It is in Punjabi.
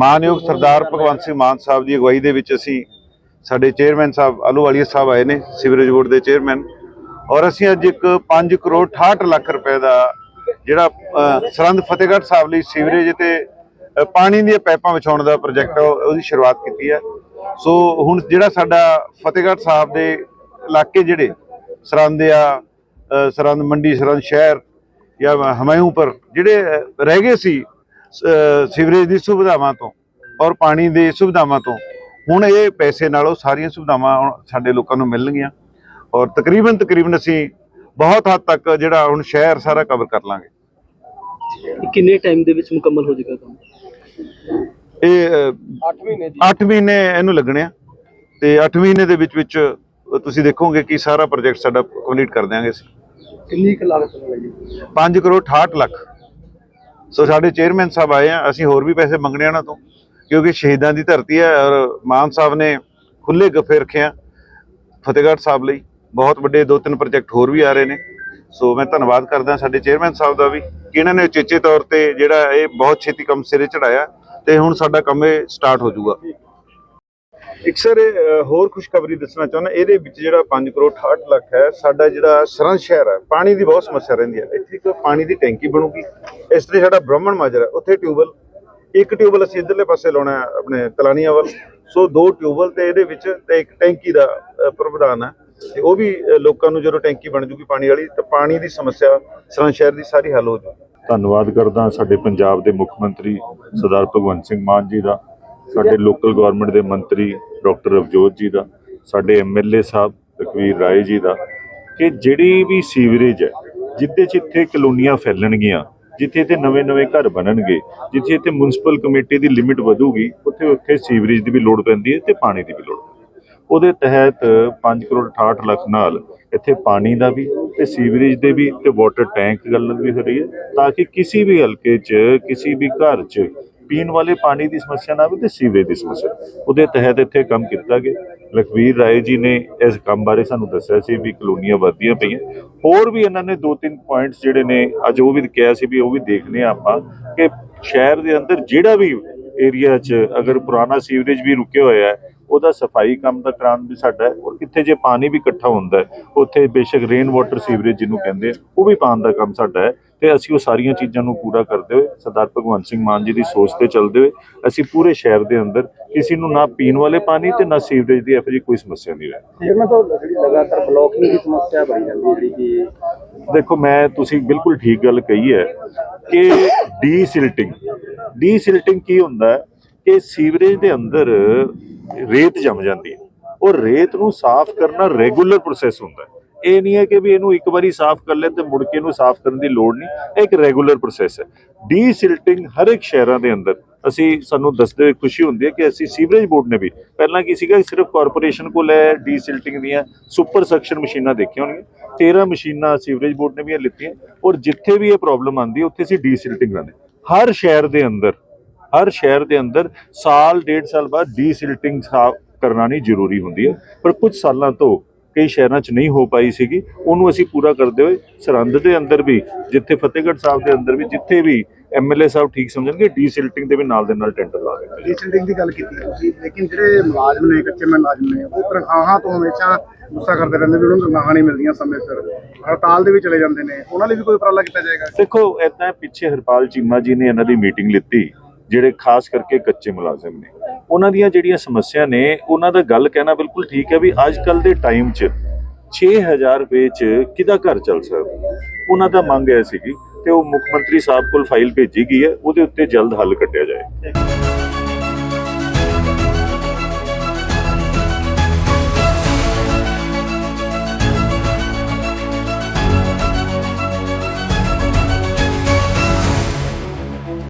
ਮਾਨਯੋਗ ਸਰਦਾਰ ਭਗਵੰਤ ਸਿੰਘ ਮਾਨ ਸਾਹਿਬ ਦੀ ਅਗਵਾਈ ਦੇ ਵਿੱਚ ਅਸੀਂ ਸਾਡੇ ਚੇਅਰਮੈਨ ਸਾਹਿਬ ਆਲੂਵਾਲੀਆ ਸਾਹਿਬ ਆਏ ਨੇ ਸੀਵਰੇਜ ਬੋਰਡ ਦੇ ਚੇਅਰਮੈਨ। ਔਰ ਅਸੀਂ ਅੱਜ ਇੱਕ 5 ਕਰੋੜ 68 ਲੱਖ ਰੁਪਏ ਦਾ ਜਿਹੜਾ ਅ, ਸਰਹੰਦ ਫਤਿਹਗੜ੍ਹ ਸਾਹਿਬ ਲਈ ਸੀਵਰੇਜ ਤੇ ਪਾਣੀ ਦੀਆਂ ਪਾਈਪਾਂ ਵਿਛਾਉਣ ਦਾ ਪ੍ਰੋਜੈਕਟ ਉਹਦੀ ਸ਼ੁਰੂਆਤ ਕੀਤੀ ਹੈ। ਸੋ ਹੁਣ ਜਿਹੜਾ ਸਾਡਾ ਫਤਿਹਗੜ੍ਹ ਸਾਹਿਬ ਦੇ ਇਲਾਕੇ ਜਿਹੜੇ ਸਰਹੰਦ ਆ ਅ, ਸਰਹੰਦ ਮੰਡੀ ਸਰਹੰਦ ਸ਼ਹਿਰ ਜਾਂ ਹਮਾਇੂਪੁਰ ਜਿਹੜੇ ਰਹਿ ਗਏ ਸ- ਸੀਵਰੇਜ ਦੀ ਸੁਵਿਧਾਵਾਂ ਤੋਂ ਔਰ ਪਾਣੀ ਦੀ ਸੁਵਿਧਾਵਾਂ ਤੋਂ ਹੁਣ ਇਹ ਪੈਸੇ ਨਾਲੋਂ ਸਾਰੀਆਂ ਸੁਵਿਧਾਵਾਂ ਸਾਡੇ ਲੋਕਾਂ ਨੂੰ ਮਿਲਣਗੀਆਂ। ਔਰ ਤਕਰੀਬਨ ਤਕਰੀਬਨ ਅਸੀਂ ਬਹੁਤ ਹੱਦ ਤੱਕ ਜਿਹੜਾ ਹੁਣ ਸ਼ਹਿਰ ਸਾਰਾ ਕਵਰ ਕਰ ਲਾਂਗੇ। ਕਿੰਨੇ ਟਾਈਮ ਦੇ ਵਿੱਚ ਮੁਕੰਮਲ ਹੋ ਜਾਏਗਾ ਕੰਮ? ਇਹ 8 ਮਹੀਨੇ 8 ਮਹੀਨੇ ਇਹਨੂੰ ਲੱਗਣੇ ਆ। ਤੇ 8 ਮਹੀਨੇ ਦੇ ਵਿੱਚ ਵਿੱਚ ਤੁਸੀਂ ਦੇਖੋਗੇ ਕਿ ਸਾਰਾ ਪ੍ਰੋਜੈਕਟ ਸਾਡਾ ਕੰਪਲੀਟ ਕਰ ਦਿਆਂਗੇ ਅਸੀਂ। ਕਿੰਨੀ ਕੁ ਲਾਗਤ ਲੱਗੇਗੀ 5 ਕਰੋੜ 68 ਲੱਖ। ਸੋ ਸਾਡੇ ਚੇਅਰਮੈਨ ਸਾਹਿਬ ਆਏ ਆ, ਅਸੀਂ ਹੋਰ ਵੀ ਪੈਸੇ ਮੰਗਣੇ ਉਹਨਾਂ ਤੋਂ, ਕਿਉਂਕਿ ਸ਼ਹੀਦਾਂ ਦੀ ਧਰਤੀ ਹੈ ਔਰ ਮਾਨ ਸਾਹਿਬ ਨੇ ਖੁੱਲੇ ਗੱਫੇ ਰੱਖੇ ਆ ਫਤਿਹਗੜ੍ਹ ਸਾਹਿਬ ਲਈ। ਬਹੁਤ ਵੱਡੇ ਦੋ ਤਿੰਨ ਪ੍ਰੋਜੈਕਟ ਹੋਰ ਵੀ ਆ ਰਹੇ ਨੇ। ਸੋ ਮੈਂ ਧੰਨਵਾਦ ਕਰਦਾ ਸਾਡੇ ਚੇਅਰਮੈਨ ਸਾਹਿਬ ਦਾ ਵੀ, ਕਿ ਇਹਨਾਂ ਨੇ ਉਚੇਚੇ ਤੌਰ ਤੇ ਜਿਹੜਾ ਇਹ ਬਹੁਤ ਛੇਤੀ ਕੰਮ ਸਿਰੇ ਚੜਾਇਆ ਤੇ ਹੁਣ ਸਾਡਾ ਕੰਮ ਇਹ ਸਟਾਰਟ ਹੋ ਜਾਊਗਾ। ਇੱਕ ਸਰ ਹੋਰ ਖੁਸ਼ਖਬਰੀ ਦੱਸਣਾ ਚਾਹੁੰਦਾ, ਇਹਦੇ ਵਿੱਚ ਜਿਹੜਾ 5 ਕਰੋੜ 68 ਲੱਖ ਹੈ, ਸਾਡਾ ਜਿਹੜਾ ਸਰਹੰਦ ਸ਼ਹਿਰ ਹੈ, ਪਾਣੀ ਦੀ ਬਹੁਤ ਸਮੱਸਿਆ ਰਹਿੰਦੀ ਹੈ। ਇੱਥੇ ਇੱਕ ਪਾਣੀ ਦੀ ਟੈਂਕੀ ਬਣੂਗੀ। ਇਸ ਤਰ੍ਹਾਂ ਸਾਡਾ ਬ੍ਰਾਹਮਣ ਮਾਜਰਾ ਉੱਥੇ ਟਿਊਬਲ ਇੱਕ ਟਿਊਬਲ ਅਸੀਂ ਇਧਰਲੇ ਪਾਸੇ ਲਾਉਣਾ ਹੈ ਆਪਣੇ ਤਲਾਨੀਆਂ ਵੱਲ। ਸੋ ਦੋ ਟਿਊਬਲ ਤੇ ਇਹਦੇ ਵਿੱਚ ਤੇ ਇੱਕ ਟੈਂਕੀ ਦਾ ਅਹ, ਹੈ। ਤੇ ਉਹ ਵੀ ਲੋਕਾਂ ਨੂੰ ਜਦੋਂ ਟੈਂਕੀ ਬਣ ਜੂਗੀ ਪਾਣੀ ਵਾਲੀ ਤਾਂ ਪਾਣੀ ਦੀ ਸਮੱਸਿਆ ਸਰਹੰਦ ਸ਼ਹਿਰ ਦੀ ਸਾਰੀ ਹੱਲ ਹੋ ਜੂਗੀ ਧੰਨਵਾਦ ਕਰਦਾ ਸਾਡੇ ਪੰਜਾਬ ਦੇ ਮੁੱਖ ਮੰਤਰੀ ਸਰਦਾਰ ਭਗਵੰਤ ਸਿੰਘ ਮਾਨ ਜੀ ਦਾ ਸਾਡੇ ਲੋਕਲ ਗਵਰਨਮੈਂਟ ਦੇ ਮੰਤਰੀ ਡਾਕਟਰ ਰਵਜੋਤ ਜੀ ਦਾ ਸਾਡੇ ਐਮਐਲਏ ਸਾਹਿਬ ਲਖਵੀਰ ਰਾਏ ਜੀ ਦਾ ਕਿ ਜਿਹੜੀ ਵੀ ਸੀਵਰੇਜ ਹੈ ਜਿੱਥੇ ਜਿੱਥੇ ਕਲੋਨੀਆਂ ਫੈਲਣਗੀਆਂ ਜਿੱਥੇ ਤੇ ਨਵੇਂ-ਨਵੇਂ ਘਰ ਬਣਨਗੇ, ਜਿੱਥੇ ਤੇ ਮਿਊਨਿਸਪਲ ਕਮੇਟੀ ਦੀ ਲਿਮਿਟ ਵਧੂਗੀ, ਉੱਥੇ ਉੱਥੇ ਸੀਵਰੇਜ ਦੀ ਵੀ ਲੋੜ ਪੈਂਦੀ ਹੈ ਤੇ ਪਾਣੀ ਦੀ ਵੀ ਲੋੜ ਪੈਂਦੀ ਹੈ। ਉਹਦੇ ਤਹਿਤ 5 ਕਰੋੜ 68 ਲੱਖ ਨਾਲ ਇੱਥੇ ਪਾਣੀ ਦਾ ਵੀ ਤੇ ਸੀਵਰੇਜ ਦੇ ਵੀ ਤੇ ਵਾਟਰ ਟੈਂਕ ਗੱਲ ਵੀ ਹੋ ਰਹੀ ਹੈ, ਤਾਂ ਕਿ ਕਿਸੇ ਵੀ ਹਲਕੇ 'ਚ, ਕਿਸੇ ਵੀ ਘਰ 'ਚ ਪੀਣ ਵਾਲੇ ਪਾਣੀ ਦੀ ਸਮੱਸਿਆ ਨਾ ਆਵੇ ਤੇ ਸੀਵਰੇਜ ਦੀ ਸਮੱਸਿਆ। ਉਹਦੇ ਤਹਿਤ ਇੱਥੇ ਕੰਮ ਕੀਤਾ ਗਿਆ। ਲਖਵੀਰ ਰਾਏ ਜੀ ਨੇ ਇਸ ਕੰਮ ਬਾਰੇ ਸਾਨੂੰ ਦੱਸਿਆ ਸੀ ਵੀ ਕਲੋਨੀਆਂ ਵੱਧਦੀਆਂ ਪਈਆਂ। ਹੋਰ ਵੀ ਇਹਨਾਂ ਨੇ ਦੋ ਤਿੰਨ ਪੁਆਇੰਟਸ ਜਿਹੜੇ ਨੇ, ਅੱਜ ਉਹ ਵੀ ਕਿਹਾ ਸੀ ਵੀ ਉਹ ਵੀ ਦੇਖਨੇ ਆ ਆਪਾਂ ਕਿ ਸ਼ਹਿਰ ਦੇ ਅੰਦਰ ਜਿਹੜਾ ਵੀ ਏਰੀਆ 'ਚ ਅਗਰ ਪੁਰਾਣਾ ਸੀਵਰੇਜ ਵੀ ਰੁਕਿਆ ਹੋਇਆ ਹੈ, ਉਹਦਾ ਸਫ਼ਾਈ ਕੰਮ ਦਾ ਕਰਾਉਣ ਵੀ ਸਾਡਾ ਔਰ ਕਿੱਥੇ ਜੇ ਪਾਣੀ ਵੀ ਇਕੱਠਾ ਹੁੰਦਾ ਉੱਥੇ ਬੇਸ਼ੱਕ ਰੇਨ ਵਾਟਰ ਸੀਵਰੇਜ ਜਿਹਨੂੰ ਕਹਿੰਦੇ ਉਹ ਵੀ ਪਾਉਣ ਦਾ ਕੰਮ ਸਾਡਾ ਹੈ। ਤੇ ਅਸੀਂ ਉਹ ਸਾਰੀਆਂ ਚੀਜ਼ਾਂ ਨੂੰ ਪੂਰਾ ਕਰਦੇ ਹੋਏ ਸਰਦਾਰ ਭਗਵੰਤ ਸਿੰਘ ਮਾਨ ਜੀ ਦੀ ਸੋਚ ਤੇ ਚੱਲਦੇ ਹੋਏ ਅਸੀਂ ਪੂਰੇ ਸ਼ਹਿਰ ਦੇ ਅੰਦਰ ਕਿਸੇ ਨੂੰ ਨਾ ਪੀਣ ਵਾਲੇ ਪਾਣੀ ਤੇ ਨਾ ਸੀਵਰੇਜ ਦੀ ਇਹੋ ਜਿਹੀ ਕੋਈ ਸਮੱਸਿਆ ਨਹੀਂ ਰਹੇ ਇਹਨਾਂ ਤੋਂ ਜਿਹੜੀ ਲਗਾਤਾਰ ਬਲੋਕਿੰਗ ਦੀ ਸਮੱਸਿਆ ਬਣੀ ਜਾਂਦੀ ਹੈ ਜਿਹੜੀ ਕਿ ਦੇਖੋ ਮੈਂ ਤੁਸੀਂ ਬਿਲਕੁਲ ਠੀਕ ਗੱਲ ਕਹੀ ਹੈ ਕਿ ਡੀਸਿਲਟਿੰਗ ਡੀਸਿਲਟਿੰਗ ਕੀ ਹੁੰਦਾ ਹੈ ਕਿ ਸੀਵਰੇਜ ਦੇ ਅੰਦਰ ਰੇਤ ਜੰਮ ਜਾਂਦੀ ਹੈ। ਉਹ ਰੇਤ ਨੂੰ ਸਾਫ਼ ਕਰਨਾ ਰੈਗੂਲਰ ਪ੍ਰੋਸੈਸ ਹੁੰਦਾ ਹੈ। ਇਹ ਨਹੀਂ ਹੈ ਕਿ ਵੀ ਇਹਨੂੰ ਇੱਕ ਵਾਰੀ ਸਾਫ਼ ਕਰ ਲੈ ਤੇ ਮੁੜ ਕੇ ਇਹਨੂੰ ਸਾਫ਼ ਕਰਨ ਦੀ ਲੋੜ ਨਹੀਂ। ਇਹ ਇੱਕ ਰੈਗੂਲਰ ਪ੍ਰੋਸੈਸ ਹੈ। ਡੀਸਿਲਟਿੰਗ ਹਰ ਇੱਕ ਸ਼ਹਿਰਾਂ ਦੇ ਅੰਦਰ ਅਸੀਂ, ਸਾਨੂੰ ਦੱਸਦੇ ਹੋਏ ਖੁਸ਼ੀ ਹੁੰਦੀ ਹੈ ਕਿ ਅਸੀਂ ਸੀਵਰੇਜ ਬੋਰਡ ਨੇ ਵੀ ਪਹਿਲਾਂ ਕੀ ਸੀਗਾ, ਸਿਰਫ ਕਾਰਪੋਰੇਸ਼ਨ ਕੋਲ ਹੈ ਡੀਸਿਲਟਿੰਗ ਦੀਆਂ ਸੁਪਰ ਸਕਸ਼ਨ ਮਸ਼ੀਨਾਂ ਦੇਖੀਆਂ ਹੋਣਗੀਆਂ। 13 ਮਸ਼ੀਨਾਂ ਸੀਵਰੇਜ ਬੋਰਡ ਨੇ ਵੀ ਲਿੱਤੀਆਂ ਔਰ ਜਿੱਥੇ ਵੀ ਇਹ ਪ੍ਰੋਬਲਮ ਆਉਂਦੀ ਉੱਥੇ ਅਸੀਂ ਡੀਸਿਲਟਿੰਗ ਲਾਉਂਦੇ ਹਰ ਸ਼ਹਿਰ ਦੇ ਅੰਦਰ, ਹਰ ਸ਼ਹਿਰ ਦੇ ਅੰਦਰ ਸਾਲ, ਡੇਢ ਸਾਲ ਬਾਅਦ ਡੀਸਿਲਟਿੰਗ ਸਾਫ਼ ਕਰਨਾ ਨਹੀਂ ਜ਼ਰੂਰੀ ਹੁੰਦੀ ਹੈ। ਪਰ ਕੁਝ ਸਾਲਾਂ ਤੋਂ ਕਈ ਸ਼ਹਿਰਾਂ 'ਚ ਨਹੀਂ ਹੋ ਪਾਈ ਸੀਗੀ ਉਹਨੂੰ ਅਸੀਂ ਪੂਰਾ ਕਰਦੇ ਹੋਏ ਸਰਹੰਦ ਦੇ ਅੰਦਰ ਵੀ ਜਿੱਥੇ ਫਤਿਹਗੜ੍ਹ ਸਾਹਿਬ ਦੇ ਅੰਦਰ ਵੀ ਜਿੱਥੇ ਵੀ ਐਮਐਲਏ ਸਾਹਿਬ ਠੀਕ ਸਮਝਣਗੇ ਡੀਸਿਲਟਿੰਗ ਦੇ ਵੀ ਨਾਲ ਦੇ ਨਾਲ ਟੈਂਡਰ ਲਾ ਦੇਣਗੇ ਡੀਸੈਂਟਿੰਗ ਦੀ ਗੱਲ ਕੀਤੀ ਤੁਸੀਂ ਲੇਕਿਨ ਜਿਹੜੇ ਮੁਲਾਜ਼ਮ ਨੇ ਕੱਚੇ ਮੁਲਾਜ਼ਮ ਨੇ ਉਹ ਤਨਖਾਹਾਂ ਤੋਂ ਹਮੇਸ਼ਾ ਗੁੱਸਾ ਕਰਦੇ ਰਹਿੰਦੇ ਵੀ ਉਹਨਾਂ ਨੂੰ ਤਨਖਾਹਾਂ ਨਹੀਂ ਮਿਲਦੀਆਂ ਸਮੇਂ ਸਿਰ। ਹੜਤਾਲ ਦੇ ਵੀ ਚਲੇ ਜਾਂਦੇ ਨੇ ਉਹਨਾਂ ਲਈ ਵੀ ਕੋਈ ਉਪਰਾਲਾ ਕੀਤਾ ਜਾਏਗਾ? ਦੇਖੋ ਇਦਾਂ ਪਿੱਛੇ ਹਰਪਾਲ ਚੀਮਾ ਜੀ ਨੇ ਇਹਨਾਂ ਦੀ ਮੀਟਿੰਗ ਲਿੱਤੀ। ਜਿਹੜੇ ਖਾਸ ਕਰਕੇ ਕੱਚੇ ਮੁਲਾਜ਼ਮ ਨੇ। ਉਹਨਾਂ ਦੀਆਂ ਜਿਹੜੀਆਂ ਸਮੱਸਿਆ ਨੇ, ਉਹਨਾਂ ਦਾ ਗੱਲ ਕਹਿਣਾ ਬਿਲਕੁਲ ਠੀਕ ਹੈ ਵੀ ਅੱਜ ਕੱਲ ਦੇ ਟਾਈਮ 'ਚ 6000 ਰੁਪਏ 'ਚ ਕਿਹਦਾ ਘਰ ਚੱਲ ਸਕਦਾ? ਉਹਨਾਂ ਦਾ ਮੰਗ ਐ ਸੀਗੀ ਤੇ ਉਹ ਮੁੱਖ ਮੰਤਰੀ ਸਾਹਿਬ ਕੋਲ ਫਾਈਲ ਭੇਜੀ ਗਈ ਹੈ, ਉਹਦੇ ਉੱਤੇ ਜਲਦ ਹੱਲ ਕੱਢਿਆ ਜਾਏ।